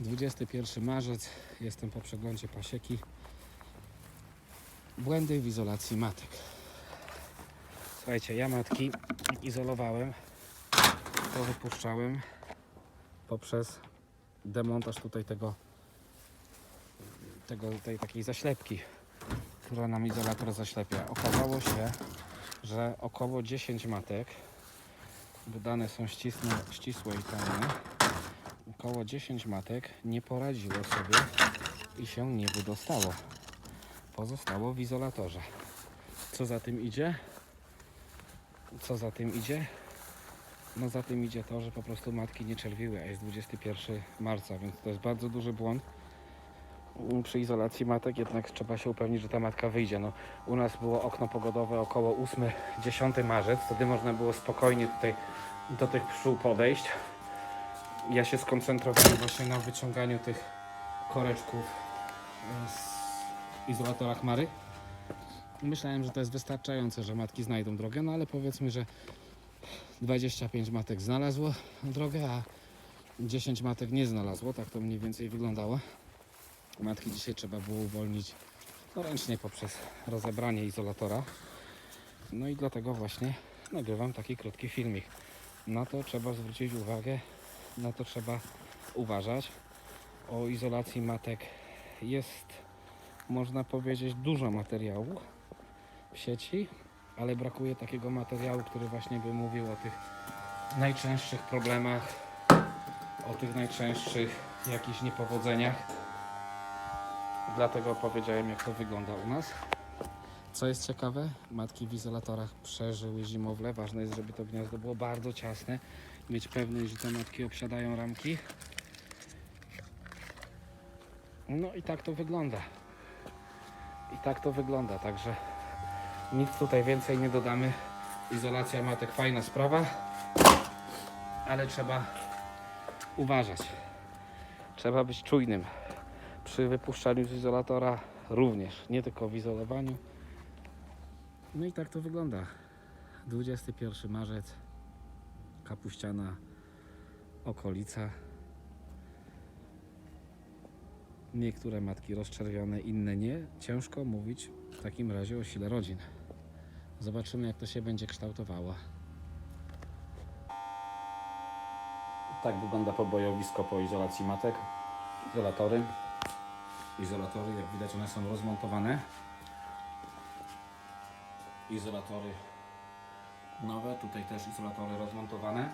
21 marzec, jestem po przeglądzie pasieki. Błędy w izolacji matek. Słuchajcie, ja matki izolowałem, to wypuszczałem poprzez demontaż tutaj tego, tego tej takiej zaślepki, która nam izolator zaślepia. Okazało się, że około 10 matek, bo dane są ścisłe, ścisłe i pełne, około 10 matek nie poradziło sobie i się nie wydostało. Pozostało w izolatorze. Co za tym idzie? Co za tym idzie? No za tym idzie to, że po prostu matki nie czerwiły, a jest 21 marca, więc to jest bardzo duży błąd. Przy izolacji matek jednak trzeba się upewnić, że ta matka wyjdzie. No, u nas było okno pogodowe około 8-10 marzec, wtedy można było spokojnie tutaj do tych pszczół podejść. Ja się skoncentrowałem właśnie na wyciąganiu tych koreczków e, z izolatora chmary. Myślałem, że to jest wystarczające, że matki znajdą drogę, no ale powiedzmy, że 25 matek znalazło drogę, a 10 matek nie znalazło. Tak to mniej więcej wyglądało. Matki dzisiaj trzeba było uwolnić no, ręcznie poprzez rozebranie izolatora. No i dlatego właśnie nagrywam taki krótki filmik. Na to trzeba zwrócić uwagę, na to trzeba uważać. O izolacji matek jest, można powiedzieć, dużo materiału w sieci, ale brakuje takiego materiału, który właśnie by mówił o tych najczęstszych problemach, o tych najczęstszych jakichś niepowodzeniach. Dlatego powiedziałem, jak to wygląda u nas. Co jest ciekawe, matki w izolatorach przeżyły zimowle. Ważne jest, żeby to gniazdo było bardzo ciasne. Mieć pewność, że te matki obsiadają ramki. No i tak to wygląda. I tak to wygląda, także nic tutaj więcej nie dodamy. Izolacja matek fajna sprawa, ale trzeba uważać. Trzeba być czujnym przy wypuszczaniu z izolatora również, nie tylko w izolowaniu. No i tak to wygląda. 21 marzec, kapuściana okolica. Niektóre matki rozczerwione, inne nie. Ciężko mówić w takim razie o sile rodzin. Zobaczymy, jak to się będzie kształtowało. Tak wygląda pobojowisko po izolacji matek. Izolatory. Izolatory, jak widać, one są rozmontowane. Izolatory nowe, tutaj też izolatory rozmontowane.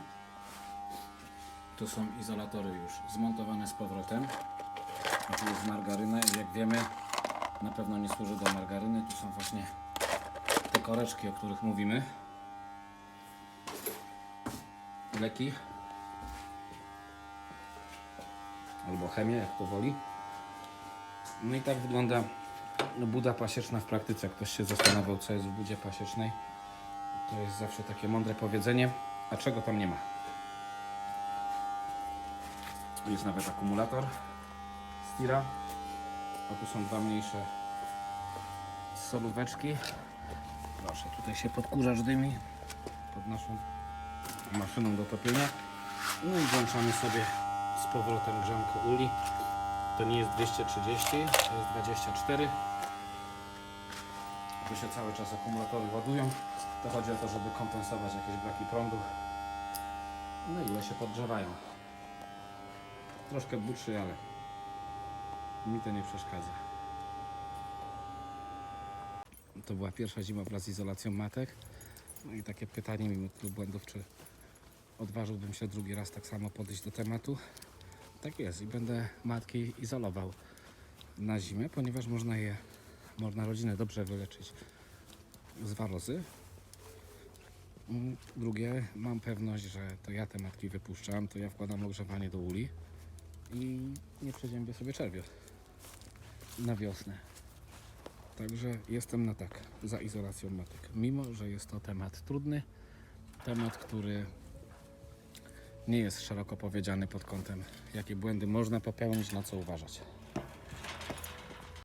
Tu są izolatory już zmontowane z powrotem. A tu jest margaryna i jak wiemy, na pewno nie służy do margaryny. Tu są właśnie te koreczki, o których mówimy. Leki. Albo chemię, jak to woli. No i tak wygląda buda pasieczna w praktyce. Ktoś się zastanawiał, co jest w budzie pasiecznej. To jest zawsze takie mądre powiedzenie. A czego tam nie ma? Jest nawet akumulator Stira. A tu są dwa mniejsze solóweczki. Proszę, tutaj się podkurzacz dymi pod naszą maszyną do topienia. No i włączamy sobie z powrotem grzanko uli. To nie jest 230, to jest 24. Tu się cały czas akumulatory ładują. To chodzi o to, żeby kompensować jakieś braki prądu. No ile się podgrzewają. Troszkę buczy, ale mi to nie przeszkadza. To była pierwsza zima wraz z izolacją matek. No i takie pytanie mimo tylu błędów, czy odważyłbym się drugi raz tak samo podejść do tematu. Tak jest i będę matki izolował na zimę, ponieważ można je, można rodzinę dobrze wyleczyć z warozy. Mm, Drugie, mam pewność, że to ja te matki wypuszczam, to ja wkładam ogrzewanie do uli i nie przeziębię sobie czerwiot na wiosnę. Także jestem na tak za izolacją matek. Mimo, że jest to temat trudny, temat, który nie jest szeroko powiedziany pod kątem, jakie błędy można popełnić, na co uważać.